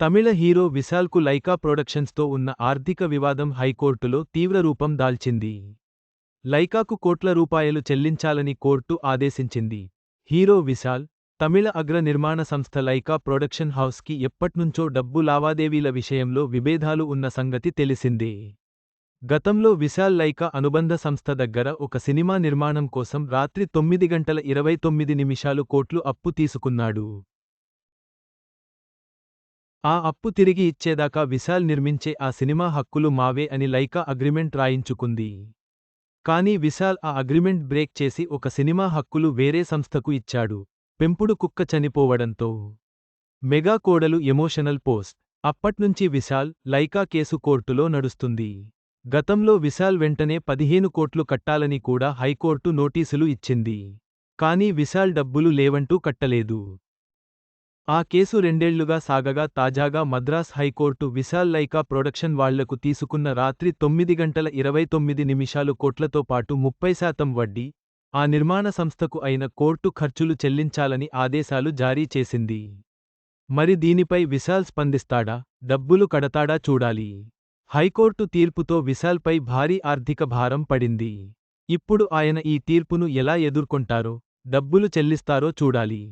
తమిళ hero విశాల్కు Lyca ప్రొడక్షన్స్తో ఉన్న ఆర్థిక వివాదం హైకోర్టులో తీవ్ర రూపం దాల్చింది. లైకాకు కోట్ల రూపాయలు చెల్లించాలని కోర్టు ఆదేశించింది. హీరో విశాల్ తమిళ అగ్ర నిర్మాణ సంస్థ లైకా ప్రొడక్షన్ హౌస్కి ఎప్పట్నుంచో డబ్బు లావాదేవీల విషయంలో విభేదాలు ఉన్న సంగతి తెలిసిందే. గతంలో విశాల్ లైకా అనుబంధ సంస్థ దగ్గర ఒక సినిమా నిర్మాణం కోసం రాత్రి తొమ్మిది గంటల ఇరవై తొమ్మిది నిమిషాలు కోట్లు అప్పు తీసుకున్నాడు. ఆ అప్పు తిరిగి ఇచ్చేదాకా విశాల్ నిర్మించే ఆ సినిమా హక్కులు మావే అని లైకా అగ్రిమెంట్ రాయించుకుంది. కానీ విశాల్ ఆ అగ్రిమెంట్ బ్రేక్ చేసి ఒక సినిమా హక్కులు వేరే సంస్థకు ఇచ్చాడు. పెంపుడు కుక్క చనిపోవడంతో. మెగా కోడలు ఎమోషనల్ పోస్ట్. అప్పట్నుంచి విశాల్ లైకా కేసు కోర్టులో నడుస్తుంది. గతంలో విశాల్ వెంటనే పదిహేను కోట్లు కట్టాలని కూడా హైకోర్టు నోటీసులు ఇచ్చింది. కానీ విశాల్ డబ్బులు లేవంటూ కట్టలేదు. ఆ కేసు రెండేళ్ళుగా సాగగా తాజాగా Madras high court Vishal Lyca production వాళ్ళకు తీసుకున్న రాత్రి తొమ్మిది గంటల ఇరవై తొమ్మిది నిమిషాలు కోట్లతో పాటు ముప్పై శాతం వడ్డీ ఆ నిర్మాణ సంస్థకు అయిన కోర్టు ఖర్చులు చెల్లించాలని ఆదేశాలు జారీ చేసింది. మరి దీనిపై విశాల్ స్పందిస్తాడా? డబ్బులు కడతాడా చూడాలి. హైకోర్టు తీర్పుతో విశాల్పై భారీ ఆర్థిక భారం పడింది. ఇప్పుడు ఆయన ఈ తీర్పును ఎలా ఎదుర్కొంటారో డబ్బులు చెల్లిస్తారో చూడాలి.